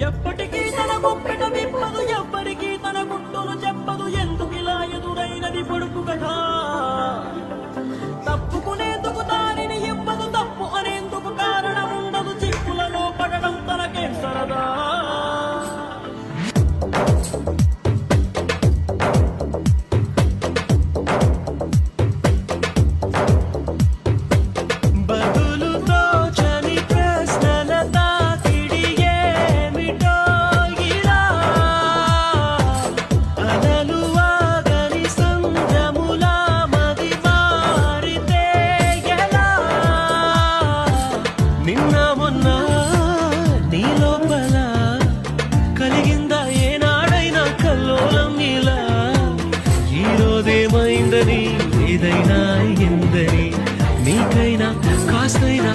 ఎప్పటి ఏదైనా ఎందరి నీకైనా కాస్తైనా